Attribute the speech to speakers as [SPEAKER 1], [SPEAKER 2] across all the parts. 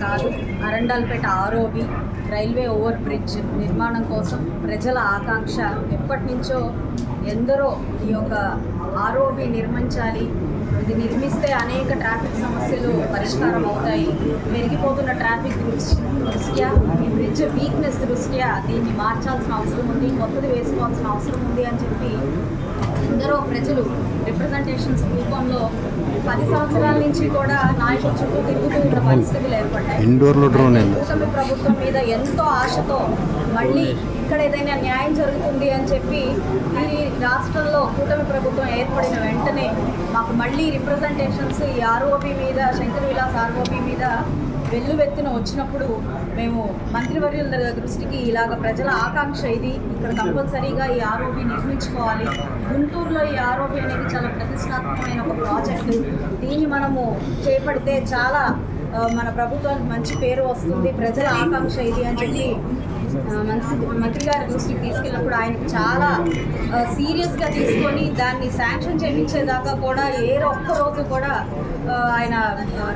[SPEAKER 1] కాదు Arundelpet ROB railway over bridge నిర్మాణం కోసం ప్రజల ఆకాంక్ష ఎప్పటి నుంచో ఎందరో ఈ యొక్క ఆర్ఓబి నిర్మించాలి ఇది నిర్మిస్తే అనేక ట్రాఫిక్ సమస్యలు పరిష్కారం అవుతాయి. పెరిగిపోతున్న ట్రాఫిక్ దృష్టి- దృష్ట్యా ఈ బ్రిడ్జ్ వీక్నెస్ దృష్ట్యా దీన్ని మార్చాల్సిన అవసరం ఉంది కొత్తది వేసుకోవాల్సిన అవసరం ఉంది అని చెప్పి ఎందరో ప్రజలు రిప్రజెంటేషన్స్ రూపంలో పది సంవత్సరాల నుంచి కూడా నాయకుల చుట్టూ తిరుగుతూ ఉన్న పరిస్థితులు ఏర్పడ్డాయి. కూటమి ప్రభుత్వం మీద ఎంతో ఆశతో మళ్ళీ ఇక్కడ ఏదైనా న్యాయం జరుగుతుంది అని చెప్పి ఈ రాష్ట్రంలో కూటమి ప్రభుత్వం ఏర్పడిన వెంటనే మాకు మళ్ళీ రిప్రజెంటేషన్స్ ఈ ఆర్ఓపి మీద శంకర్ విలాస్ ఆర్ఓపి మీద వెల్లువెత్తున వచ్చినప్పుడు మేము మంత్రివర్యుల దగ్గర దృష్టికి ఇలాగ ప్రజల ఆకాంక్ష ఇది. ఇక్కడ కంపల్సరీగా ఈ ఆర్ఓపి నిర్మించుకోవాలి. గుంటూరులో ఈ ఆర్ఓపి అనేది చాలా ప్రతిష్టాత్మకమైన ఒక ప్రాజెక్టు. దీన్ని మనము చేపడితే చాలా మన ప్రభుత్వానికి మంచి పేరు వస్తుంది. ప్రజల ఆకాంక్ష ఇది అని చెప్పి మంత్రి మంత్రి గారి దృష్టికి తీసుకెళ్ళినప్పుడు ఆయన చాలా సీరియస్గా తీసుకొని దాన్ని శాంక్షన్ చేయించేదాకా కూడా ఏ ఒక్క రోజు కూడా ఆయన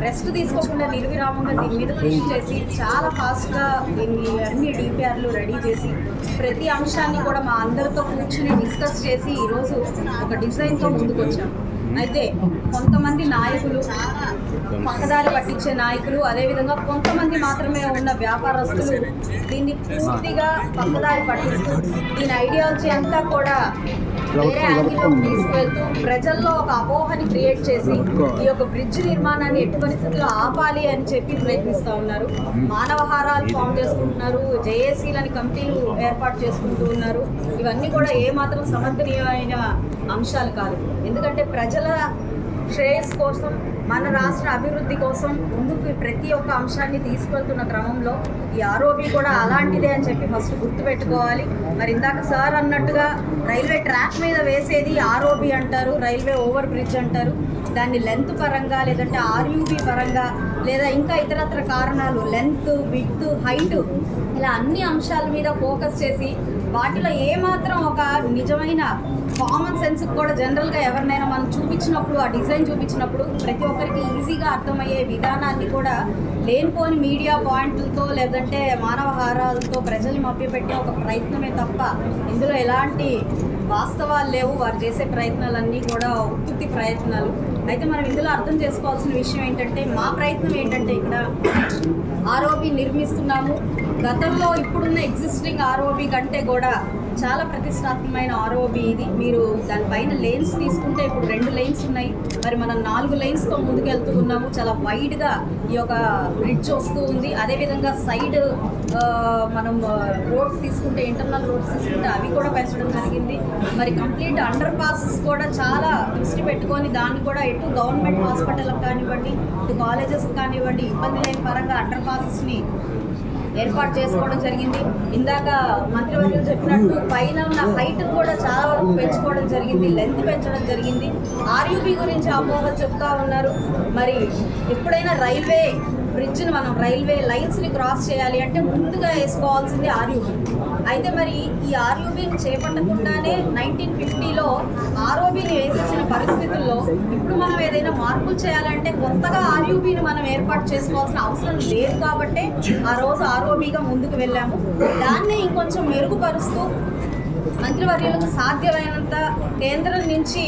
[SPEAKER 1] రెస్ట్ తీసుకోకుండా నిర్విరామంగా దీని మీద కృషి చేసి చాలా ఫాస్ట్గా దీన్ని అన్ని డిపిఆర్లు రెడీ చేసి ప్రతి అంశాన్ని కూడా మా అందరితో కూర్చుని డిస్కస్ చేసి ఈరోజు ఒక డిజైన్తో ముందుకు వచ్చాం అయితే కొంతమంది నాయకులు పక్కదారి పట్టించే నాయకులు అదేవిధంగా కొంతమంది మాత్రమే ఉన్న వ్యాపారస్తులు దీన్ని పూర్తిగా పక్కదారి పట్టిస్తూ దీని ఐడియాలజీ అంతా కూడా వేరే యాంగిల్లో తీసుకువెళ్తూ ప్రజల్లో ఒక అపోహని క్రియేట్ చేసి ఈ యొక్క బ్రిడ్జ్ నిర్మాణాన్ని ఎట్టి పరిస్థితుల్లో ఆపాలి అని చెప్పి ప్రయత్నిస్తూ ఉన్నారు. మానవహారాలు ఫామ్ చేసుకుంటున్నారు జేఏసీలని కమిటీలు ఏర్పాటు చేసుకుంటూ ఉన్నారు. ఇవన్నీ కూడా ఏమాత్రం సమర్థనీయమైన అంశాలు కాదు. ఎందుకంటే ప్రజల శ్రేయస్ కోసం మన రాష్ట్ర అభివృద్ధి కోసం ముందుకు ప్రతి ఒక్క అంశాన్ని తీసుకెళ్తున్న క్రమంలో ఈ ఆరోపి కూడా అలాంటిదే అని చెప్పి ఫస్ట్ గుర్తుపెట్టుకోవాలి. మరి ఇందాక సార్ అన్నట్టుగా రైల్వే ట్రాక్ మీద వేసేది ఆర్ఓబి అంటారు రైల్వే ఓవర్ బ్రిడ్జ్ అంటారు. దాన్ని లెంత్ పరంగా లేదంటే ఆర్యూబీ పరంగా లేదా ఇంకా ఇతరత్ర కారణాలు లెంత్ విత్ హైట్ ఇలా అన్ని అంశాల మీద ఫోకస్ చేసి వాటిలో ఏమాత్రం ఒక నిజమైన కామన్ సెన్స్ కూడా జనరల్గా ఎవరినైనా మనం చూపించినప్పుడు ఆ డిజైన్ చూపించినప్పుడు ప్రతి ఒక్కరికి ఈజీగా అర్థమయ్యే విధానాన్ని కూడా లేనిపోని మీడియా పాయింట్లతో లేదంటే మానవహారాలతో ప్రజల్ని మభ్యపెట్టే ఒక ప్రయత్నమే తప్ప ఇందులో ఎలాంటి వాస్తవాలు లేవు. వారు చేసే ప్రయత్నాలన్నీ కూడా ఉత్పత్తి ప్రయత్నాలు. అయితే మనం ఇందులో అర్థం చేసుకోవాల్సిన విషయం ఏంటంటే మా ప్రయత్నం ఏంటంటే ఇక్కడ ఆరోపి నిర్మిస్తున్నాము. గతంలో ఇప్పుడున్న ఎగ్జిస్టింగ్ ఆర్ఓబి కంటే కూడా చాలా ప్రతిష్టాత్మకమైన ఆర్ఓబి ఇది. మీరు దానిపైన లైన్స్ తీసుకుంటే ఇప్పుడు రెండు లైన్స్ ఉన్నాయి. మరి మనం నాలుగు లైన్స్తో ముందుకెళ్తూ ఉన్నాము. చాలా వైడ్గా ఈ యొక్క బ్రిడ్జ్ వస్తూ ఉంది. అదేవిధంగా సైడ్ మనం రోడ్స్ తీసుకుంటే ఇంటర్నల్ రోడ్స్ తీసుకుంటే అవి కూడా పెంచడం జరిగింది. మరి కంప్లీట్ అండర్ పాసెస్ కూడా చాలా దృష్టి పెట్టుకొని దాన్ని కూడా ఎటు గవర్నమెంట్ హాస్పిటల్ కానివ్వండి ఇటు కాలేజెస్ కానివ్వండి ఇబ్బంది లేని పరంగా అండర్ పాసెస్ని ఏర్పాటు చేసుకోవడం జరిగింది. ఇందాక మంత్రివర్యులు చెప్పినట్టు పైన ఉన్న హైట్ కూడా చాలా వరకు పెంచుకోవడం జరిగింది లెంత్ పెంచడం జరిగింది. ఆర్యూబీ గురించి అపోహ చెప్తా ఉన్నారు. మరి ఎప్పుడైనా రైల్వే బ్రిడ్జ్ని మనం రైల్వే లైన్స్ని క్రాస్ చేయాలి అంటే ముందుగా వేసుకోవాల్సింది ఆర్యూబీ అయితే మరి ఈ ఆర్యూబీని చేపట్టకుండానే నైన్టీన్ ఫిఫ్టీలో ఆర్ఓబీని వేసేసిన పరిస్థితుల్లో ఇప్పుడు మనం ఏదైనా మార్పులు చేయాలంటే కొత్తగా ఆర్యూబీని మనం ఏర్పాటు చేసుకోవాల్సిన అవసరం లేదు కాబట్టి ఆ రోజు ఆర్ఓబీగా ముందుకు వెళ్ళాము. దాన్ని ఇంకొంచెం మెరుగుపరుస్తూ మంత్రివర్యులకు సాధ్యమైనంత కేంద్రం నుంచి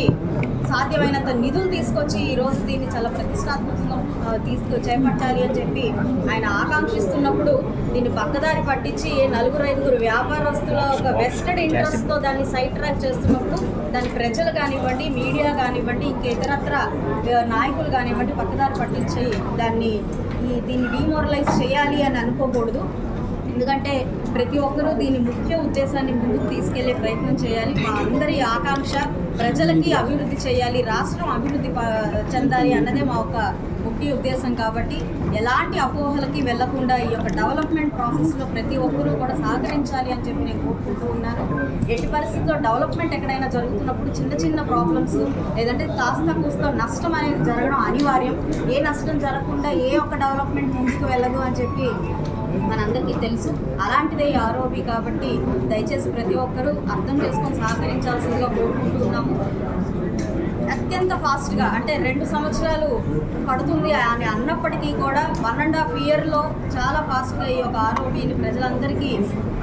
[SPEAKER 1] సాధ్యమైనంత నిధులు తీసుకొచ్చి ఈరోజు దీన్ని చాలా ప్రతిష్టాత్మకంగా తీసుకు చేపట్టాలి అని చెప్పి ఆయన ఆకాంక్షిస్తున్నప్పుడు దీన్ని పక్కదారి పట్టించి నలుగురు ఐదుగురు వ్యాపారస్తుల ఒక వెస్టెడ్ ఇంట్రెస్ట్తో దాన్ని సైడ్ ట్రాక్ చేస్తున్నప్పుడు దాని ప్రజలు కానివ్వండి మీడియా కానివ్వండి ఇంక ఇతరత్ర నాయకులు కానివ్వండి పక్కదారి పట్టించి దాన్ని ఈ దీన్ని డిమోరలైజ్ చేయాలి అని అనుకోకూడదు. ఎందుకంటే ప్రతి ఒక్కరూ దీని ముఖ్య ఉద్దేశాన్ని ముందుకు తీసుకెళ్ళే ప్రయత్నం చేయాలి. మా అందరి ఆకాంక్ష ప్రజలకి అభివృద్ధి చేయాలి. రాష్ట్రం అభివృద్ధి చెందాలి అన్నదే మా ఒక ముఖ్య ఉద్దేశం కాబట్టి ఎలాంటి అపోహలకి వెళ్ళకుండా ఈ యొక్క డెవలప్మెంట్ ప్రాసెస్లో ప్రతి ఒక్కరూ కూడా సహకరించాలి అని చెప్పి నేను కోరుకుంటూ ఉన్నాను. ఎట్టి పరిస్థితుల్లో డెవలప్మెంట్ ఎక్కడైనా జరుగుతున్నప్పుడు చిన్న చిన్న ప్రాబ్లమ్స్ లేదంటే కాస్త కూస్త నష్టం అనేది జరగడం అనివార్యం. ఏ నష్టం జరగకుండా ఏ ఒక్క డెవలప్మెంట్ ముందుకు వెళ్ళదు అని చెప్పి మనందరికీ తెలుసు. అలాంటిదే ఈ ఆరోపి కాబట్టి దయచేసి ప్రతి ఒక్కరూ అర్థం చేసుకొని సహకరించాల్సిందిగా కోరుకుంటున్నాము అత్యంత ఫాస్ట్గా అంటే రెండు సంవత్సరాలు పడుతుంది అని అన్నప్పటికీ కూడా వన్ అండ్ హాఫ్ ఇయర్లో చాలా ఫాస్ట్గా ఈ యొక్క ఆరోపీని ప్రజలందరికీ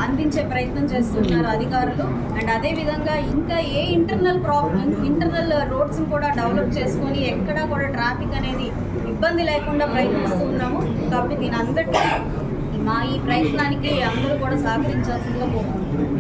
[SPEAKER 1] అందించే ప్రయత్నం చేస్తున్నారు అధికారులు. అండ్ అదేవిధంగా ఇంకా ఏ ఇంటర్నల్ ప్రాబ్లం ఇంటర్నల్ రోడ్స్ని కూడా డెవలప్ చేసుకొని ఎక్కడా కూడా ట్రాఫిక్ అనేది ఇబ్బంది లేకుండా ప్రయత్నిస్తూ ఉన్నాము. కాబట్టి దీని అందరికీ మా ఈ ప్రయత్నానికి అందరూ కూడా సహకరించాల్సిందిగా కోరుకుంటున్నాను